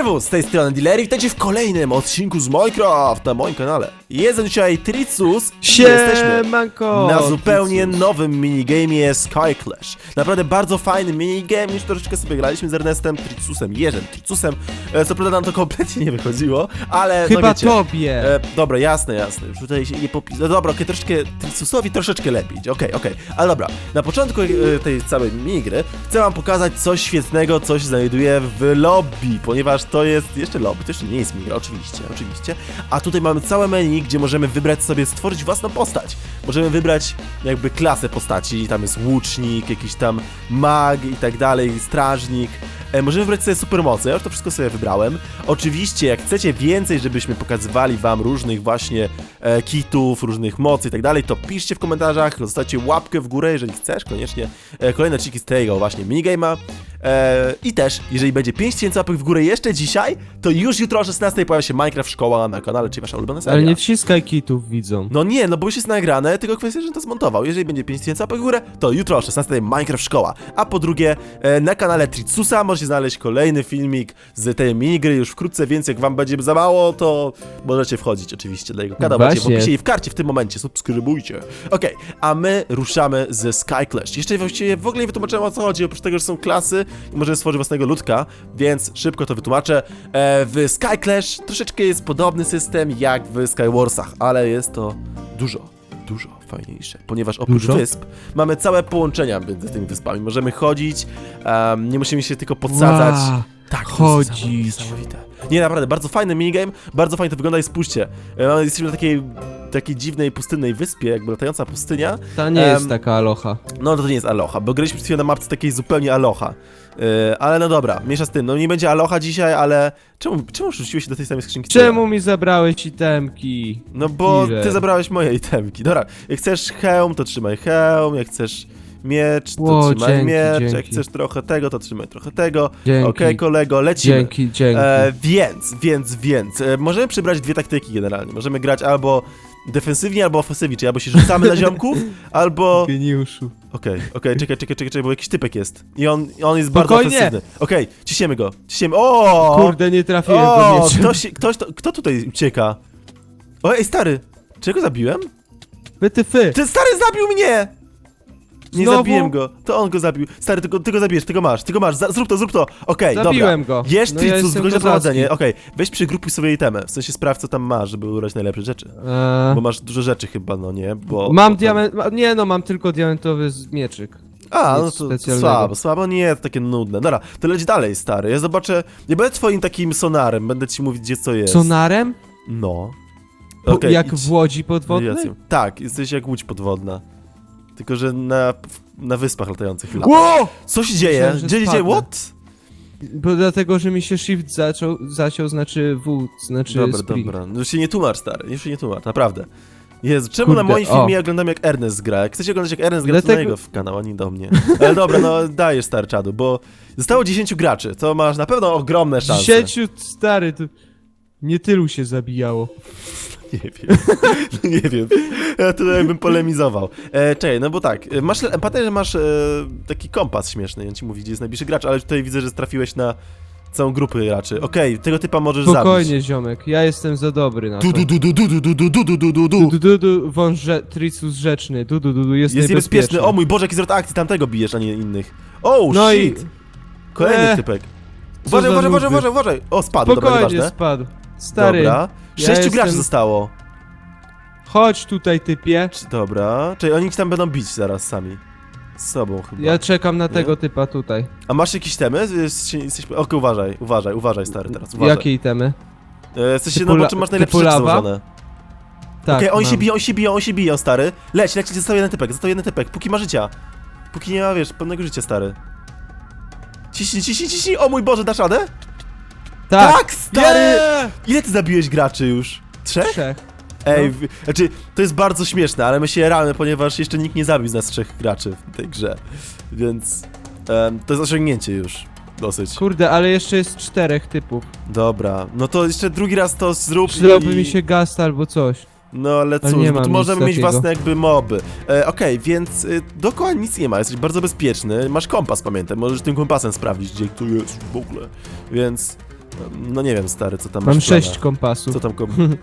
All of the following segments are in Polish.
Serwus, z tej strony Dilery, witajcie w kolejnym odcinku z Minecraft na moim kanale. Jest dzisiaj Tricus i jesteśmy Siemanko! na zupełnie nowym minigamie Sky Clash. Naprawdę bardzo fajny minigame, już troszeczkę sobie graliśmy z Ernestem, Tricusem, Jerzem, Tricusem. E, Co prawda nam to kompletnie nie wychodziło, ale Chyba no wiecie. tobie! E, dobra, jasne, jasne. Już tutaj się nie popis... No dobra, okej, troszeczkę Tricusowi troszeczkę lepiej. idzie. Okej, okej. Ale dobra, na początku e, tej całej minigry chcę wam pokazać coś świetnego, coś znajduję w lobby, ponieważ to jest jeszcze lobby, to jeszcze nie jest minigra, oczywiście, oczywiście. A tutaj mamy całe menu, gdzie możemy wybrać sobie, stworzyć własną postać. Możemy wybrać jakby klasę postaci, tam jest łucznik, jakiś tam mag i tak dalej, strażnik. E, możemy wybrać sobie supermoce, ja już to wszystko sobie wybrałem. Oczywiście, jak chcecie więcej, żebyśmy pokazywali wam różnych właśnie e, kitów, różnych mocy i tak dalej, to piszcie w komentarzach, zostawcie łapkę w górę, jeżeli chcesz, koniecznie. E, kolejne odcinki z tego właśnie minigame'a. E, I też, jeżeli będzie 5000 łapek w górę jeszcze dzisiaj, to już jutro o 16 pojawia się Minecraft Szkoła na kanale, czyli wasza ulubiona seria. Ale nie wciskaj kitów widzom. No nie, no bo już jest nagrane, tylko kwestia, że to zmontował. Jeżeli będzie 5000 łapek w górę, to jutro o 16 Minecraft Szkoła. A po drugie, e, na kanale Tricusa możecie znaleźć kolejny filmik z tej minigry już wkrótce, więc jak wam będzie za mało, to możecie wchodzić oczywiście do jego kanału. Macie w Właśnie. opisie i w karcie w tym momencie, subskrybujcie. Okej, a my ruszamy ze Sky Clash. Jeszcze właściwie w ogóle nie wytłumaczyłem o co chodzi, oprócz tego, że są klasy i możemy stworzyć własnego ludka, więc szybko to wytłumaczę. E, w Sky Clash troszeczkę jest podobny system jak w Skywarsach, ale jest to dużo, dużo fajniejsze, ponieważ oprócz Dużo? wysp mamy całe połączenia między tymi wyspami. Możemy chodzić, em, nie musimy się tylko podsadzać. Wow, Tak, to chodzić. niesamowite. Nie, naprawdę, bardzo fajny minigame, bardzo fajnie to wygląda i spójrzcie. E, mamy- Jesteśmy na takiej, takiej dziwnej, pustynnej wyspie, jakby latająca pustynia. Ta nie Em, jest taka aloha. No to nie jest Aloha, bo graliśmy przed na mapce takiej zupełnie Aloha. Yy, ale no dobra, mniejsza z tym, no nie będzie Aloha dzisiaj, ale czemu, czemu rzuciłeś się do tej samej skrzynki? Czemu mi zabrałeś itemki? No bo ty zabrałeś moje itemki. Dobra, jak chcesz hełm, to trzymaj hełm, jak chcesz miecz, to Ło, trzymaj dzięki, miecz, jak dzięki. chcesz trochę tego, to trzymaj trochę tego. Dzięki. Okej, kolego, lecimy. Dzięki, dzięki. E, więc, więc, więc, e, możemy przybrać dwie taktyki generalnie. Możemy grać albo defensywnie, albo ofensywnie, czyli albo się rzucamy na ziomków, albo... Geniuszu. Okej, okej, czekaj, czekaj, czekaj, czekaj, bo jakiś typek jest. I on, on jest bardzo Spokojnie. ofensywny. Okej, ciśniemy go, ciśniemy. O! Kurde, nie trafiłem go O! mieczem. Ktoś, ktoś, to, kto tutaj ucieka? O, ej, stary! Czego zabiłem? Wytyfy. Ten stary zabił mnie! Nie Znowu? zabiłem go, to on go zabił. Stary, ty go, ty go zabijesz, ty go masz, ty go masz, Za, zrób to, zrób to. Okej, dobra. Zabiłem go. Jesz No ja Tricus, jestem wychodzi na prowadzenie. Okej, weź przygrupuj sobie itemy. W sensie sprawdź, co tam masz, żeby ubrać najlepsze rzeczy. Eee, Bo masz dużo rzeczy chyba, no nie? Bo, mam bo- diament... ma- Nie no, mam tylko diamentowy z- mieczyk. A, no nic to specjalnego. słabo, słabo, nie, to takie nudne. Dobra, to leć dalej, stary. Ja zobaczę, nie będę twoim takim sonarem, będę ci mówić, gdzie co jest. Sonarem? No. Po, Okej, jak idź. w łodzi podwodnej? Radiacją. Tak, jesteś jak łódź podwodna. Tylko, że na, na wyspach latających lata. Ło! Co się dzieje? Myślałem, że Dzieje, spadnę. what? Bo dlatego, że mi się shift zaczął, zaciął, znaczy W, znaczy Dobra, spring. dobra. No już się nie tłumacz, stary, już się nie tłumacz, naprawdę. Jezu, czemu Kurde, na moim o. filmie oglądam jak Ernest gra? Jak chcecie oglądać jak Ernest gra, to na Dlatego- jego w kanał, a nie do mnie. Ale dobra, no dajesz star czadu, bo zostało 10 graczy, to masz na pewno ogromne szanse. Dziesięciu stary, to nie tylu się zabijało. Nie wiem. nie wiem. Ja tutaj bym polemizował. E, czekaj, no bo tak, e, masz, pamiętaj, że masz e, taki kompas śmieszny, on ci mówi, gdzie jest najbliższy gracz, ale tutaj widzę, że trafiłeś na całą grupę graczy. Okej, tego typa możesz Spokojnie, zabić. ziomek, ja jestem za dobry na to. Du, du, du, du, du, du, du, du, du, du, du, Du, du. du, du, wąż rze- Tricus rzeczny, du, du, du, du, jest, Jest niebezpieczny. O mój Boże, jaki zwrot akcji, tamtego bijesz, a nie innych. Oh, No i- shit. Kolejny Eee, typek. Uważaj, za uważaj, uważaj, nudy. uważaj, uważaj. O, spadł, dobra, Spokojnie, nieważne. spadł. Stary, Dobra. Sześciu graczy jestem- zostało. chodź tutaj, typie. Czy- Dobra. Czyli oni ci tam będą bić zaraz sami. Z sobą chyba. Ja czekam na tego typa tutaj. A masz jakieś temy? Jest- Jesteś... Okej, uważaj, uważaj, uważaj stary teraz, uważaj. Jakie itemy? E, sensie, Typu no bo la- czy masz najlepsze typu rzeczy lawa? założone? Tak, Okej, się mam. biją, oni się biją, oni się biją, stary. Leć, leć, został jeden typek, został jeden typek, póki ma życia. Póki nie ma, wiesz, pełnego życia, stary. Ciśnij, ciśnij, ciśnij, o mój Boże, dasz radę? Tak, stary! Yeah! Ile ty zabiłeś graczy już? Trzech? Trzech. Ej, No. w- znaczy, to jest bardzo śmieszne, ale my się ramy, ponieważ jeszcze nikt nie zabił z nas trzech graczy w tej grze. Więc em, to jest osiągnięcie już. Dosyć. Kurde, ale jeszcze jest czterech typów. Dobra, no to jeszcze drugi raz to zrób Przydałby i... mi się gast albo coś. No ale Ale cóż, nie bo mam tu nic możemy mieć takiego. własne jakby moby. E, Okej, więc y, dookoła nic nie ma, jesteś bardzo bezpieczny. Masz kompas, pamiętaj, możesz tym kompasem sprawdzić, gdzie to jest w ogóle. Więc No nie wiem, stary, co tam Mam masz w planach. sześć kompasów. Co tam kom...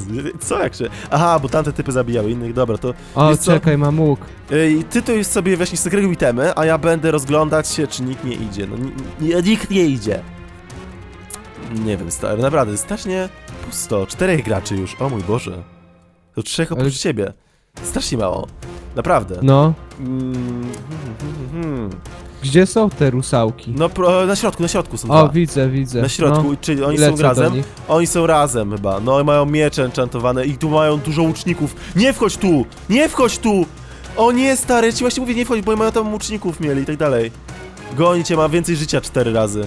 Co jak się... Aha, bo tamte typy zabijały innych, dobra, to... O, wiesz co? czekaj, mam łuk. Ej, ty to już sobie weź segreguj itemy, a ja będę rozglądać się, czy nikt nie idzie. No, ni- ni- nikt nie idzie. Nie wiem, stary, naprawdę, strasznie pusto. Czterech graczy już, o mój Boże. To trzech oprócz Ale- ciebie. Strasznie mało. Naprawdę. No, Mm, hmm, hmm, hmm. Gdzie są te rusałki? No, pro, na środku, na środku są O, dwa. widzę, widzę. Na środku, No, czyli oni i są lecę do razem. nich. Oni są razem chyba. No i mają miecze enchantowane i tu mają dużo łuczników. Nie wchodź tu! Nie wchodź tu! O nie, stary, ci właśnie mówię nie wchodź, bo mają tam łuczników mieli i tak dalej. Goni cię, ma więcej życia cztery razy.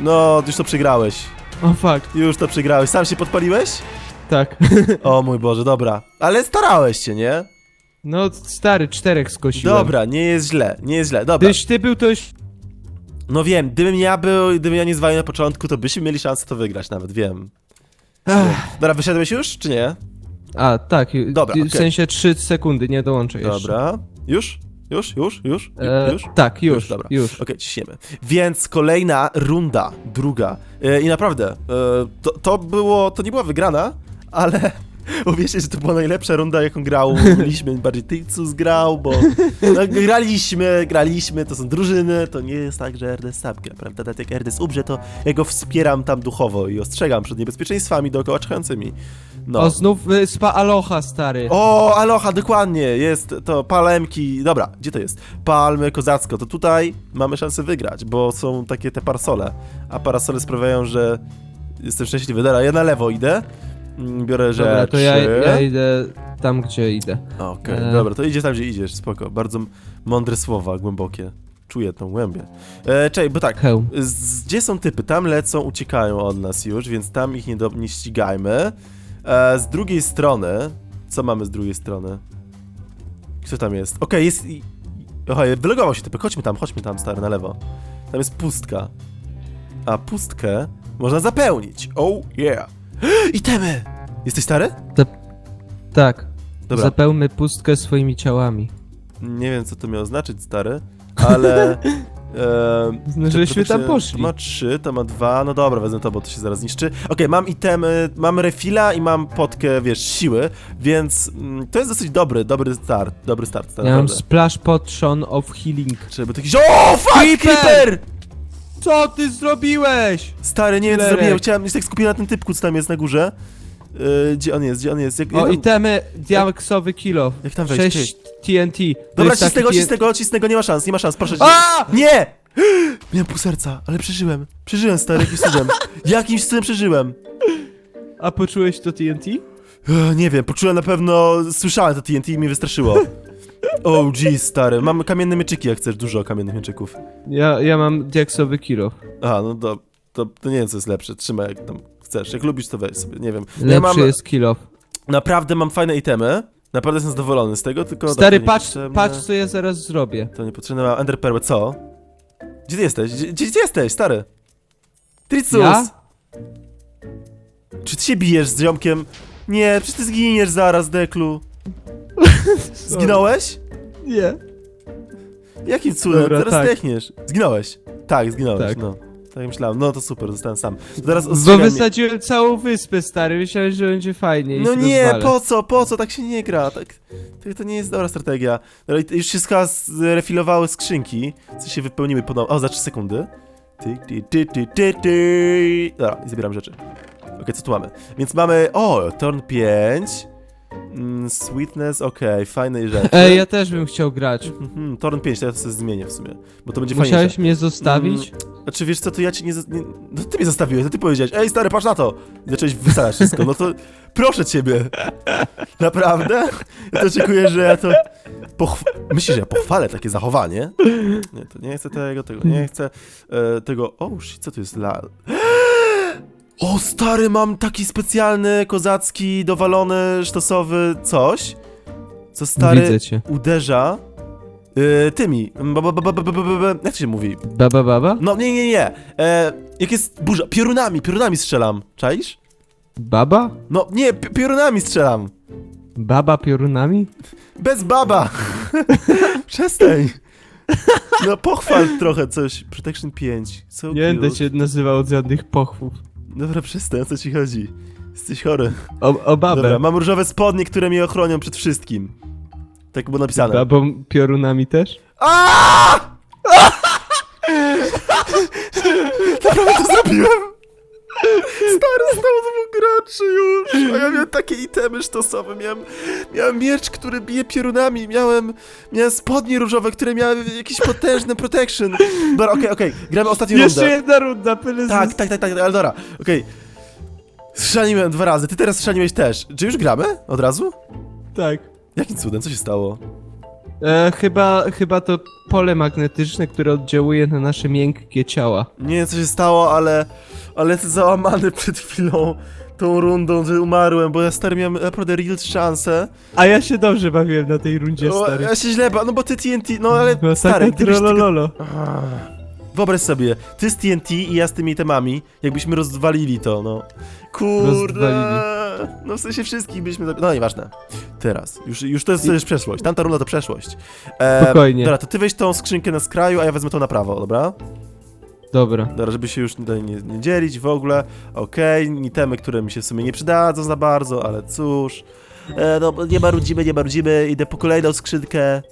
No, już to przegrałeś. O, fuck, Już to przegrałeś. Sam się podpaliłeś? tak. O mój Boże, dobra. Ale starałeś się, nie? No, stary, czterech skosiłem. Dobra, nie jest źle, nie jest źle. Dobra. Gdybyś ty był, to już... No wiem, gdybym ja był, gdybym ja nie zwalił na początku, to byśmy mieli szansę to wygrać nawet, wiem. Ach, Dobra, wysiadłeś już, czy nie? A, tak, Dobra, w okej. sensie 3 sekundy, nie dołączę jeszcze. Dobra. Już? Już? Już? Już? Ju- E, już? Tak, już, dobra. już. Okej, ciśniemy. Więc kolejna runda, druga. E, I naprawdę, e, to, to było, to nie była wygrana, ale uwierzcie, że to była najlepsza runda, jaką graliśmy. Bardziej Tycus grał, bo no, graliśmy, graliśmy, to są drużyny, to nie jest tak, że RDS sam gra, prawda? Tak jak RDS umrze, to ja go wspieram tam duchowo i ostrzegam przed niebezpieczeństwami dookoła czekającymi. No. O, znów wyspa Aloha, stary. O, aloha, dokładnie, jest to palemki, dobra, gdzie to jest? Palmy, kozacko, to tutaj mamy szansę wygrać, bo są takie te parasole, a parasole sprawiają, że jestem szczęśliwy. Dobra, ja na lewo idę, biorę rzeczy. Dobra, to ja, ja idę tam, gdzie idę. Okej, E. dobra, to idzie tam, gdzie idziesz, spoko, bardzo mądre słowa, głębokie. Czuję tą głębię. E, czekaj, bo tak, z, gdzie są typy? Tam lecą, uciekają od nas już, więc tam ich nie, do, nie ścigajmy. E, z drugiej strony, co mamy z drugiej strony? Kto tam jest? Okej, jest... i- Oha, wylogował się typek, chodźmy tam, chodźmy tam, stary, na lewo. Tam jest pustka. A pustkę można zapełnić. Oh yeah. Itemy! Jesteś stary? Tak. Dobra. Zapełmy pustkę swoimi ciałami. Nie wiem, co to miało znaczyć, stary, ale... E, No, żeśmy tam poszli. To ma trzy, to ma dwa, no dobra, wezmę to, bo to się zaraz niszczy. Okej, mam itemy, mam refila i mam potkę, wiesz, siły, więc mm, to jest dosyć dobry, dobry start, dobry start, tak Ja mam naprawdę. splash potion of healing. Żeby taki... O, fuck, Creeper! creeper! Co ty zrobiłeś? Stary, nie wiem, co Lerek. zrobiłem, chciałem, się tak skupiłem na tym typku, co tam jest na górze. Yy, gdzie on jest, gdzie on jest? Jak, O, jak, itemy diaksowy kill jak tam wejść? 6 TNT. To Dobra, jest taki cisnego, TN cisnego, cisnego, nie ma szans, nie ma szans, proszę cię. A! Nie! Miałem pół serca, ale przeżyłem. Przeżyłem, stary, jakimś cudem. Jakimś cudem przeżyłem. A poczułeś to TNT? Ech, Nie wiem, poczułem na pewno, słyszałem to TNT i mnie wystraszyło. Jeez, stary. Mam kamienne mieczyki, jak chcesz, dużo kamiennych mieczyków. Ja, ja mam diaksowy kill Aha, no to, to, to nie wiem, co jest lepsze. Trzymaj, jak tam chcesz. Jak lubisz, to weź sobie, nie wiem. Lepszy ja mam, jest kill naprawdę mam fajne itemy. Naprawdę jestem zadowolony z tego, tylko... Stary, patrz, patrz co ja zaraz zrobię. To niepotrzebne mam Ender Pearl, co? Gdzie ty jesteś? Gdzie, gdzie, gdzie jesteś, stary? Tricus! Ja? Czy ty się bijesz z ziomkiem? Nie, przecież ty zginiesz zaraz, Deklu. Zginąłeś? Nie. Jakim cudem? Dobra, Teraz tak. zdechniesz. Zginąłeś. Tak, zginąłeś, Tak. no. Tak myślałem. No to super, zostałem sam. To teraz Bo ostrzegam mnie. wysadziłem całą wyspę, stary. Myślałem, że będzie fajnie. i No się nie, rozwalę. po co, po co? Tak się nie gra. Tak, tak, to nie jest dobra strategia. Dobra, i już się chyba zrefilowały skrzynki, co się wypełniły ponownie. O, za 3 sekundy. Ty, ty, ty, ty, ty, ty. Dobra, i zabieram rzeczy. Okej, co tu mamy? Więc mamy, o, turn 5. Mm, sweetness, okej, fajnej rzeczy. Ej, ja też bym chciał grać. Mhm, Torn 5, to ja sobie zmienię w sumie, bo to będzie Musiałeś fajniejsze. mnie zostawić? Znaczy wiesz co, to ja cię nie, nie... No ty mnie zostawiłeś, to ty powiedziałeś, ej stary, patrz na to! I zacząłeś wysadzać wszystko, no to proszę ciebie. Naprawdę? Ja to oczekuję, że ja to... Pochw... Myślisz, że ja pochwalę takie zachowanie? Nie, to nie chcę tego, tego, nie chcę e, tego... O, shit, co to jest la... O, stary, mam taki specjalny, kozacki, dowalony, sztosowy coś, co stary Widzę cię. uderza y, tymi. ba- ba- ba- ba- ba- ba- ba- ba- Jak to się mówi? Baba baba? No nie, nie, nie. E, jak jest burza, piorunami, piorunami strzelam. Czaisz? Baba? No nie, pi- piorunami strzelam. Baba piorunami? Bez baba. Przestań. No pochwal trochę coś. Protection 5. So Nie będę cute. cię nazywał od żadnych pochwów. Dobra, przestań, o co ci chodzi? Jesteś chory. O, o babę. Dobra, mam różowe spodnie, które mnie ochronią przed wszystkim. Tak było napisane. Babą piorunami też? Aaaa! Naprawdę to zrobiłem! Stary, znowu graczy już! A ja miałem takie itemy sztosowe, miałem, miałem miecz, który bije piorunami, miałem, miałem spodnie różowe, które miały jakiś potężny protection. Dobra, okej, okej, gramy ostatnią Jeszcze rundę. jedna runda, pyle Tak, tak, tak, tak, ale dobra, okej. Strzeliłem dwa razy, ty teraz strzeliłeś też. Czy już gramy? Od razu? tak. Jakim cudem, co się stało? E, chyba, chyba to pole magnetyczne, które oddziałuje na nasze miękkie ciała. Nie wiem co się stało, ale. Ale jestem załamany przed chwilą tą rundą, że umarłem, bo ja stary miałem naprawdę real szansę. A ja się dobrze bawiłem na tej rundzie, O, stary. ja się źle ba- no bo ty TNT, no ale No, stary, taka gdybyś tylko... Ah. Wyobraź sobie, ty z TNT i ja z tymi temami, jakbyśmy rozwalili to, no. Kurde. No w sensie wszystkich byśmy... zabi- No nieważne. Teraz. Już, już to jest już przeszłość. Tamta runda to przeszłość. E, Spokojnie. Dobra, to ty weź tą skrzynkę na skraju, a ja wezmę tą na prawo, dobra? Dobra. Dobra, żeby się już tutaj nie, nie dzielić w ogóle. Okej, okay, temy, które mi się w sumie nie przydadzą za bardzo, ale cóż. E, no, nie marudzimy, nie marudzimy, idę po kolejną skrzynkę.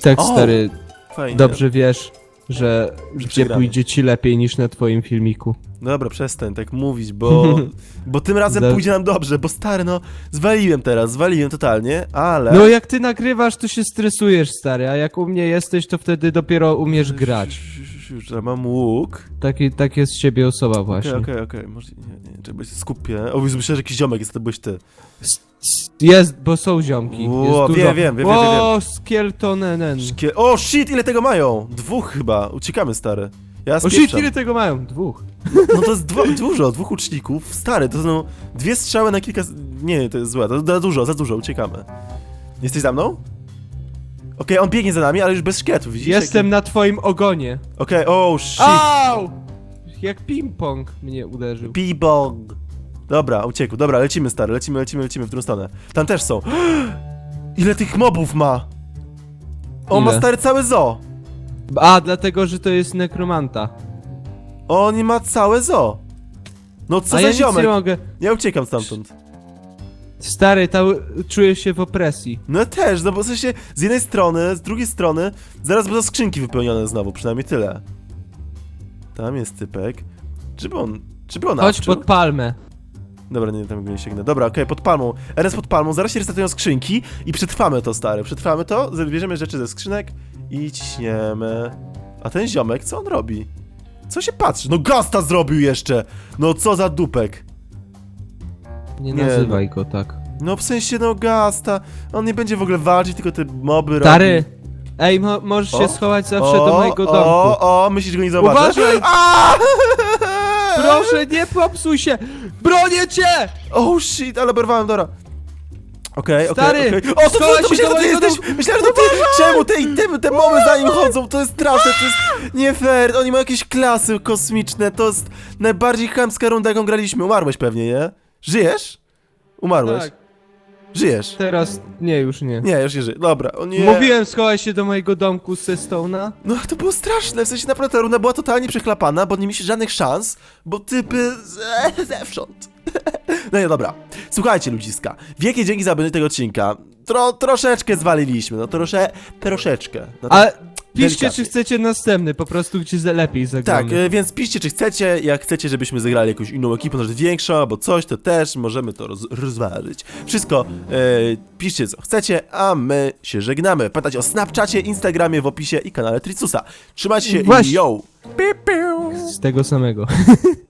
Tak, O! stary, Fajnie. dobrze wiesz, że gdzie przegramy. pójdzie ci lepiej niż na twoim filmiku. Dobra, przestań tak mówić, bo... Bo tym razem pójdzie nam dobrze, bo stary, no, zwaliłem teraz, zwaliłem totalnie, ale... No jak ty nagrywasz, to się stresujesz, stary, a jak u mnie jesteś, to wtedy dopiero umiesz grać. Już, że mam łuk. Taki, tak jest z ciebie osoba Okej, właśnie. okej, okej, może... Nie, nie, trzeba się skupię. O, myślałem, że jakiś ziomek jest, to byłeś ty. S- s- Jest, bo są ziomki. Ło, jest wiem, dużo. wiem, wiem, wiem, O, Skeltonenen. Szkie... O, shit, ile tego mają? Dwóch chyba, uciekamy, stary. Ja O shit, spieprzam. ile tego mają? Dwóch. No to jest dużo, dwóch uczników. Stary, to są dwie strzały na kilka... Nie, to jest złe, to za dużo, za dużo, uciekamy. Jesteś za mną? Okej, on biegnie za nami, ale już bez szkieletów, widzisz? Jestem na twoim ogonie. Okej, oh shit. Au! Jak ping-pong mnie uderzył. P-bong. Dobra, uciekł. Dobra, lecimy, stary, lecimy, lecimy, lecimy w drugą stronę. Tam też są. Ile tych mobów ma? On ma Ile? stary całe zoo. A, dlatego, że to jest nekromanta. On ma całe zoo. No co A za ja nic ziomek? nie mogę. Ja uciekam stamtąd. Stary, ta, czuję się w opresji. No też, no bo w sensie z jednej strony, z drugiej strony, zaraz będą skrzynki wypełnione znowu, przynajmniej tyle. Tam jest typek. Czyby on, czyby on Chodź awczył? pod palmę. Dobra, nie, tam nie sięgnę. Dobra, okej, pod palmą. RS pod palmą, zaraz się restartują skrzynki i przetrwamy to, stary. Przetrwamy to, bierzemy rzeczy ze skrzynek i ciśniemy. A ten ziomek, co on robi? Co się patrzy? No gasta zrobił jeszcze! No co za dupek. Nie, Nie, nazywaj go tak. No w sensie, no gasta. On nie będzie w ogóle walczyć, tylko te moby Stary! robi. Ej, mo możesz O, się schować zawsze do mojego domku. O, o, myślisz, że go nie zobaczę? Uważaj! A! Proszę, nie popsuj się! Bronię cię! Oh shit, ale oberwałem, dobra. Okej, okej, Stary, okej. O, to, schowaj to, to się myślałem, że ty do mojego jesteś... Myślałem, że to ty... Czemu te, te, te moby za nim chodzą? To jest straszne, to jest nie fair. Oni mają jakieś klasy kosmiczne, to jest najbardziej chamska runda, jaką graliśmy. Umarłeś pewnie, nie? Żyjesz? Umarłeś. Tak, Żyjesz. teraz nie, już nie. Nie, już nie żyję. Dobra, o nie. Mówiłem, schowaj się do mojego domku ze Stone'a. No to było straszne, w sensie naprawdę ta runda była totalnie przechlapana, bo nie mieliście żadnych szans, bo typy z... zewsząd. No nie, dobra. Słuchajcie, ludziska, wielkie dzięki za obejrzenie tego odcinka. Tro, troszeczkę zwaliliśmy, no trosze, troszeczkę. No to- A piszcie, delikatnie. czy chcecie następny, po prostu gdzie za- lepiej zagramy. tak, e, więc piszcie, czy chcecie, jak chcecie, żebyśmy zagrali jakąś inną ekipę, może większą, albo coś, to też możemy to roz, rozważyć. Wszystko, e, piszcie co chcecie, a my się żegnamy. Pamiętajcie o Snapchacie, Instagramie w opisie i kanale Tricusa. Trzymajcie się i Właśnie. yo! Z tego samego.